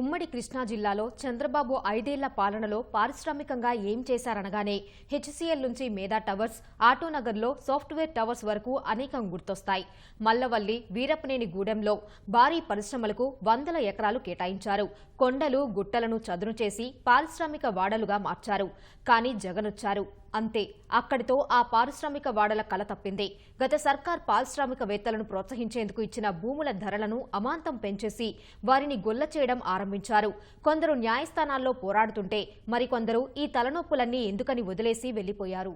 ఉమ్మడి కృష్ణా జిల్లాలో చంద్రబాబు ఐదేళ్ళ పాలనలో పారిశ్రామికంగా ఏం చేశారనగానే హెచ్సీఎల్ నుంచి మేధా టవర్స్ ఆటోనగర్లో సాఫ్ట్వేర్ టవర్స్ వరకు అనేకం గుర్తొస్తాయి. మల్లవల్లి వీరపనేని గూడెంలో భారీ పరిశ్రమలకు వందల ఎకరాలు కేటాయించారు. కొండలు గుట్టలను చదును చేసి పారిశ్రామిక వాడలుగా మార్చారు. కానీ జగనొచ్చారు. అంతే అక్కడితో ఆ పారిశ్రామిక వాడల కల తప్పింది. గత సర్కార్ పారిశ్రామికవేత్తలను ప్రోత్సహించేందుకు ఇచ్చిన భూముల ధరలను అమాంతం పెంచేసి వారిని గొల్ల చేయడం ఆరంభించారు. కొందరు న్యాయస్థానాల్లో పోరాడుతుంటే మరికొందరు ఈ తలనొప్పులన్నీ ఎందుకని వదిలేసి వెళ్ళిపోయారు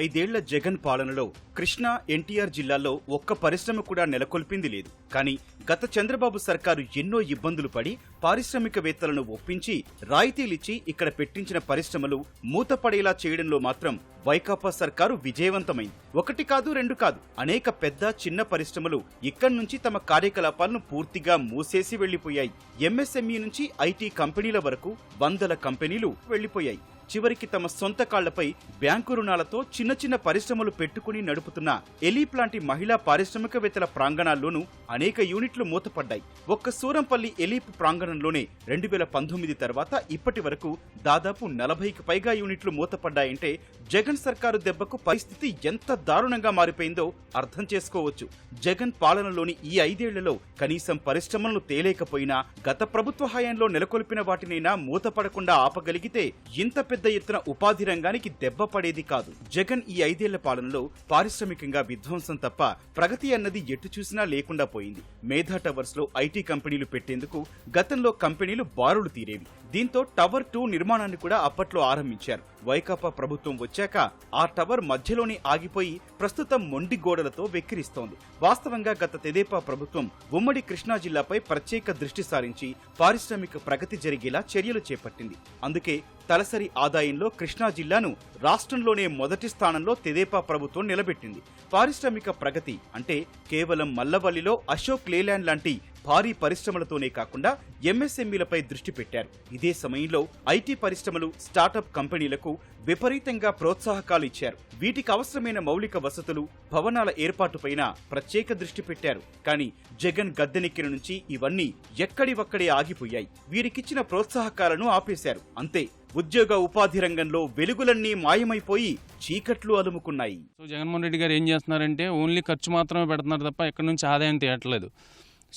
ఐదేళ్ళ జగన్ పాలనలో కృష్ణా ఎన్టీఆర్ జిల్లాల్లో ఒక్క పరిశ్రమ కూడా నెలకొల్పింది లేదు. కానీ గత చంద్రబాబు సర్కారు ఎన్నో ఇబ్బందులు పడి పారిశ్రామికవేత్తలను ఒప్పించి రాయితీలిచ్చి ఇక్కడ పెట్టించిన పరిశ్రమలు మూతపడేలా చేయడంలో మాత్రం వైకాపా సర్కారు విజయవంతమైంది. ఒకటి కాదు రెండు కాదు అనేక పెద్ద చిన్న పరిశ్రమలు ఇక్కడి నుంచి తమ కార్యకలాపాలను పూర్తిగా మూసేసి వెళ్ళిపోయాయి ఎంఎస్ఎంఈ నుంచి ఐటీ కంపెనీల వరకు వందల కంపెనీలు వెళ్ళిపోయాయి చివరికి తమ సొంత కాళ్ళపై బ్యాంకు రుణాలతో చిన్న చిన్న పరిశ్రమలు పెట్టుకుని నడుపుతున్న ఎలీప్ లాంటి మహిళా పారిశ్రామికవేత్తల ప్రాంగణాల్లోనూ అనేక యూనిట్లు మూతపడ్డాయి. ఒక్క సూరంపల్లి ఎలీప్ ప్రాంగణంలోనే రెండు వేల పంతొమ్మిది తర్వాత ఇప్పటి వరకు దాదాపు నలభైకి పైగా యూనిట్లు మూతపడ్డాయంటే జగన్ సర్కారు దెబ్బకు పరిస్థితి ఎంత దారుణంగా మారిపోయిందో అర్థం చేసుకోవచ్చు. జగన్ పాలనలోని ఈ ఐదేళ్ళలో కనీసం పరిశ్రమలను తేలేకపోయినా గత ప్రభుత్వ హయాంలో నెలకొల్పిన వాటినైనా మూతపడకుండా ఆపగలిగితే ఇంత పెద్ద ఎత్తున ఉపాధి రంగానికి దెబ్బ పడేది కాదు. జగన్ ఈ ఐదేళ్ళ పాలనలో పారిశ్రామికంగా విధ్వంసం తప్ప ప్రగతి అన్నది ఎటు చూసినా లేకుండా పోయింది. మేధా టవర్స్లో ఐటీ కంపెనీలు పెట్టేందుకు గతంలో కంపెనీలు బారులు తీరేవి. దీంతో టవర్ టూ నిర్మాణాన్ని కూడా అప్పట్లో ఆరంభించారు. వైకాపా ప్రభుత్వం వచ్చాక ఆ టవర్ మధ్యలోనే ఆగిపోయి ప్రస్తుతం మొండి గోడలతో వెక్కిరిస్తోంది. వాస్తవంగా గత తెదేపా ప్రభుత్వం ఉమ్మడి కృష్ణా జిల్లాపై ప్రత్యేక దృష్టి సారించి పారిశ్రామిక ప్రగతి జరిగేలా చర్యలు చేపట్టింది. అందుకే తలసరి ఆదాయంలో కృష్ణా జిల్లాను రాష్ట్రంలోనే మొదటి స్థానంలో తెదేపా ప్రభుత్వం నిలబెట్టింది. పారిశ్రామిక ప్రగతి అంటే కేవలం మల్లవల్లిలో అశోక్ లేలాండ్ లాంటి భారీ పరిశ్రమలతోనే కాకుండా ఎంఎస్ఎంఈలపై దృష్టి పెట్టారు. ఇదే సమయంలో ఐటీ పరిశ్రమలు స్టార్టప్ కంపెనీలకు విపరీతంగా ప్రోత్సాహకాలు ఇచ్చారు. వీటికి అవసరమైన మౌలిక వసతులు భవనాల ఏర్పాటుపైన ప్రత్యేక దృష్టి పెట్టారు. కానీ జగన్ గద్దెనెక్కిన నుంచి ఇవన్నీ ఎక్కడివక్కడే ఆగిపోయాయి. వీరికిచ్చిన ప్రోత్సాహకాలను ఆపేశారు. అంతే ఉద్యోగ ఉపాధి రంగంలో వెలుగులన్నీ మాయమైపోయి చీకట్లు అలుముకున్నాయి. సో జగన్మోహన్ రెడ్డి గారు ఏం చేస్తున్నారంటే ఓన్లీ ఖర్చు మాత్రమే పెడుతున్నారు తప్ప ఎక్కడి నుంచి ఆదాయం తీయట్లేదు.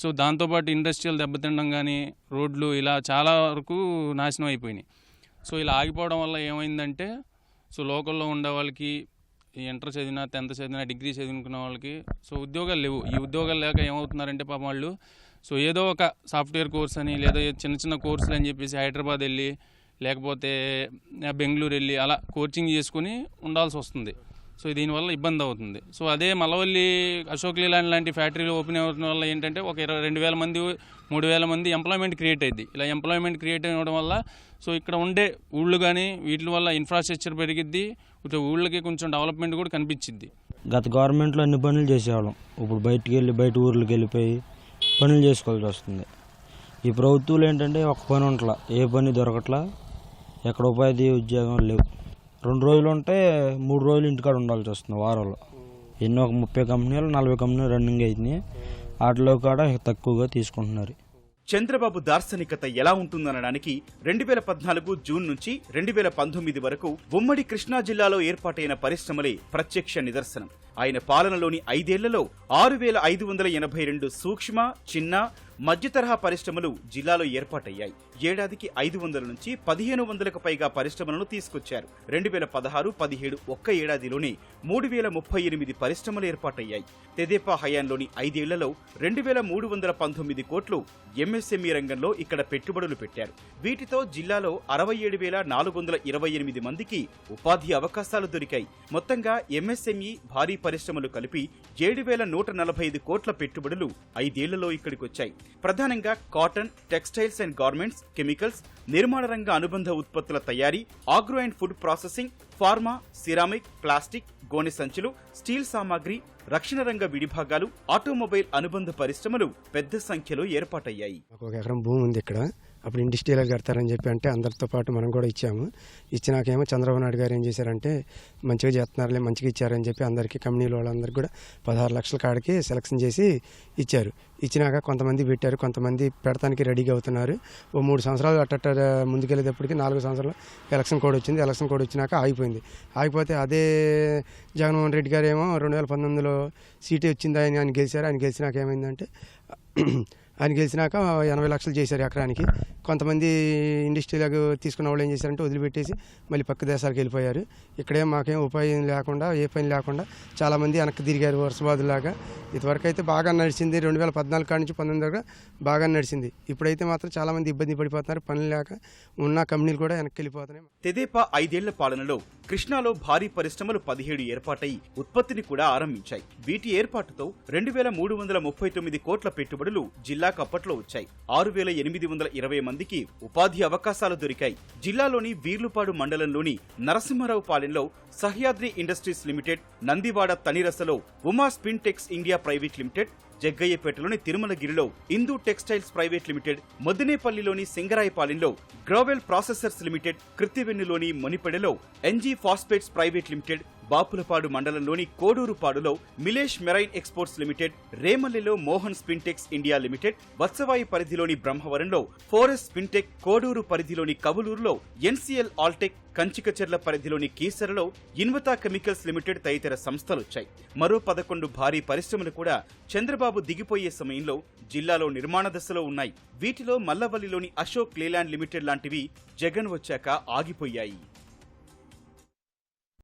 సో దాంతోపాటు ఇండస్ట్రియల్ దెబ్బతినడం కానీ రోడ్లు ఇలా చాలా వరకు నాశనం అయిపోయినాయి. సో ఇలా ఆగిపోవడం వల్ల ఏమైందంటే సో లోకల్లో ఉండే వాళ్ళకి ఇంటర్ చదివినా టెన్త్ చదివినా డిగ్రీ చదివినుకున్న వాళ్ళకి సో ఉద్యోగాలు లేవు. ఈ ఉద్యోగాలు లేక ఏమవుతున్నారంటే పాపం వాళ్ళు సో ఏదో ఒక సాఫ్ట్వేర్ కోర్స్ అని లేదా చిన్న చిన్న కోర్సులు అని చెప్పేసి హైదరాబాద్ వెళ్ళి లేకపోతే బెంగళూరు వెళ్ళి అలా కోచింగ్ చేసుకుని ఉండాల్సి వస్తుంది. సో దీనివల్ల ఇబ్బంది అవుతుంది. సో అదే మలవల్లి అశోక్ లీలాండ్ లాంటి ఫ్యాక్టరీలు ఓపెన్ అవ్వడం వల్ల ఏంటంటే ఒక ఇరవై రెండు వేల మంది మూడు వేల మంది ఎంప్లాయ్మెంట్ క్రియేట్ అయింది ఇలా ఎంప్లాయ్మెంట్ క్రియేట్ అవ్వడం వల్ల సో ఇక్కడ ఉండే ఊళ్ళు కానీ వీటి వల్ల ఇన్ఫ్రాస్ట్రక్చర్ పెరిగిద్ది. ఇటు ఊళ్ళకి కొంచెం డెవలప్మెంట్ కూడా కనిపించింది గత గవర్నమెంట్లో అన్ని పనులు చేసేవాళ్ళం. ఇప్పుడు బయటికి వెళ్ళి బయట ఊర్లకు వెళ్ళిపోయి పనులు చేసుకోవాల్సి వస్తుంది. ఈ ప్రభుత్వాలు ఏంటంటే ఒక పని ఉంటలా. ఏ పని దొరకట్లా ఎక్కడ ఉపాధి ఉద్యోగం లేవు. రెండు రోజులు ఉంటే మూడు రోజులు ఇంటికాడ ఉండాల్సి వస్తుంది వారంలో. ఎన్నో ఒక ముప్పై కంపెనీలు నలభై కంపెనీలు రన్నింగ్ అవుతున్నాయి వాటిలో కూడా తక్కువగా తీసుకుంటున్నారు. చంద్రబాబు దార్శనికత ఎలా ఉంటుందనడానికి రెండు వేల పద్నాలుగు జూన్ నుంచి రెండు వేల పంతొమ్మిది వరకు ఉమ్మడి కృష్ణా జిల్లాలో ఏర్పాటైన పరిశ్రమలే ప్రత్యక్ష నిదర్శనం. ఆయన పాలనలోని ఐదేళ్ళలో ఆరు వేల ఐదు వందల ఎనభై రెండు సూక్ష్మ చిన్న మధ్య తరహా పరిశ్రమలు జిల్లాలో ఏర్పాటయ్యాయి. ఏడాదికి ఐదు వందల నుంచి పదిహేను వందలకు పైగా పరిశ్రమలను తీసుకొచ్చారు. రెండు వేల పదహారు పదిహేడు ఒక్క ఏడాదిలోనే మూడు వేల ముప్పై ఎనిమిది పరిశ్రమలు ఏర్పాటయ్యాయి. తెదేపా హయాంలోని ఐదేళ్ళలో రెండు వేల మూడు వందల పంతొమ్మిది కోట్లు ఎంఎస్ఎంఈ రంగంలో ఇక్కడ పెట్టుబడులు పెట్టారు. వీటితో జిల్లాలో అరవై ఏడు వేల నాలుగు వందల ఇరవై ఎనిమిది మందికి ఉపాధి అవకాశాలు దొరికాయి. మొత్తంగా ఎంఎస్ఎంఈ భారీ పరిశ్రమలు కలిపి ఏడు వేల నూట నలభై ఐదు కోట్ల పెట్టుబడులు ఐదేళ్ళలో ఇక్కడికొచ్చాయి. ప్రధానంగా cotton textiles and garments chemicals నిర్మాణ రంగ అనుబంధ ఉత్పత్తుల తయారీ agro and food processing pharma ceramic plastic గోనె సంచులు స్టీల్ సామాగ్రి రక్షణ రంగ విడిభాగాలు ఆటోమొబైల్ అనుబంధ పరిశ్రమలు పెద్ద సంఖ్యలో ఏర్పాటయ్యాయి. ఒక ఎకరం భూమి ఉంది ఇక్కడ. అప్పుడు ఇండస్ట్రియల్ కడతారని చెప్పి అంటే అందరితో పాటు మనం కూడా ఇచ్చాము. ఇచ్చినాకేమో చంద్రబాబు నాయుడు గారు ఏం చేశారంటే మంచిగా చేస్తున్నారులే మంచిగా ఇచ్చారని చెప్పి అందరికీ కంపెనీల వాళ్ళందరికీ కూడా పదహారు లక్షల కాడికి సెలక్షన్ చేసి ఇచ్చారు. ఇచ్చినాక కొంతమంది పెట్టారు కొంతమంది పెడతానికి రెడీగా అవుతున్నారు. ఓ మూడు సంవత్సరాలు అట్ట ముందుకెళ్ళేటప్పటికి నాలుగు సంవత్సరాలు ఎలక్షన్ కోడ్ వచ్చింది. ఎలక్షన్ కోడ్ వచ్చినాక ఆగిపోయింది. ఆగిపోతే అదే జగన్మోహన్ రెడ్డి గారు ఏమో రెండు వేల పంతొమ్మిదిలో సీటే వచ్చింది ఆయన ఆయన గెలిచారు. ఆయన గెలిచినాక ఏమైందంటే ఆయన గెలిచినాక ఎనభై లక్షలు చేశారు ఎకరానికి. కొంతమంది ఇండస్ట్రీలకు తీసుకున్న వాళ్ళు ఏం చేశారంటే వదిలిపెట్టేసి మళ్ళీ పక్క దేశాలకు వెళ్ళిపోయారు. ఇక్కడేం మాకేం ఉపాయం లేకుండా ఏ పని లేకుండా చాలామంది వెనక్కి తిరిగారు వరుసబాదులాగా ఇదివరకు అయితే బాగా నడిచింది. రెండు వేల పద్నాలుగు కాడి నుంచి పంతొమ్మిది దగ్గర బాగా నడిచింది. ఇప్పుడైతే మాత్రం చాలామంది ఇబ్బంది పడిపోతున్నారు. పనులు లేక ఉన్న కంపెనీలు కూడా వెనక్కి వెళ్ళిపోతున్నాయి. తెదేపా ఐదేళ్ళ పాలనలో కృష్ణాలో భారీ పరిశ్రమలు పదిహేడు ఏర్పాటై ఉత్పత్తిని కూడా ఆరంభించాయి. వీటి ఏర్పాటుతో రెండు వేల మూడు వందల ముప్పై తొమ్మిది కోట్ల పెట్టుబడులు జిల్లాకు అప్పట్లో వచ్చాయి. ఆరు వేల ఎనిమిది వందల ఇరవై మందికి ఉపాధి అవకాశాలు దొరికాయి. జిల్లాలోని వీర్లుపాడు మండలంలోని నరసింహరావు పాలెంలో Sahyadri industries limited Nandivada తనిరసలో Uma spin tex India private limited జగ్గయ్యపేటలోని తిరుమలగిరిలో ఇందు టెక్స్టైల్స్ ప్రైవేట్ లిమిటెడ్ మదినేపల్లిలోని సింగరాయపాలెంలో గ్రోవెల్ ప్రాసెసర్స్ లిమిటెడ్ కృత్తివెన్నులోని మణిపెడలో NG phosphates private limited Bapulapadu మండలంలోని కోడూరుపాడులో Milesh marine exports limited రేమల్లెలో Mohan spintex India limited Vatsavai పరిధిలోని బ్రహ్మవరంలో ఫోరెస్ట్ స్పిన్టెక్ కోడూరు పరిధిలోని కవులూరులో ఎన్సీఎల్ ఆల్టెక్ కంచికచెర్ల పరిధిలోని కీసరలో ఇన్వతా కెమికల్స్ లిమిటెడ్ తదితర సంస్థలొచ్చాయి. మరో పదకొండు భారీ పరిశ్రమలు కూడా చంద్రబాబు దిగిపోయే సమయంలో జిల్లాలో నిర్మాణ దశలో ఉన్నాయి. వీటిలో మల్లవల్లిలోని అశోక్ లేలాండ్ లిమిటెడ్ లాంటివి జగన్ వచ్చాక ఆగిపోయాయి.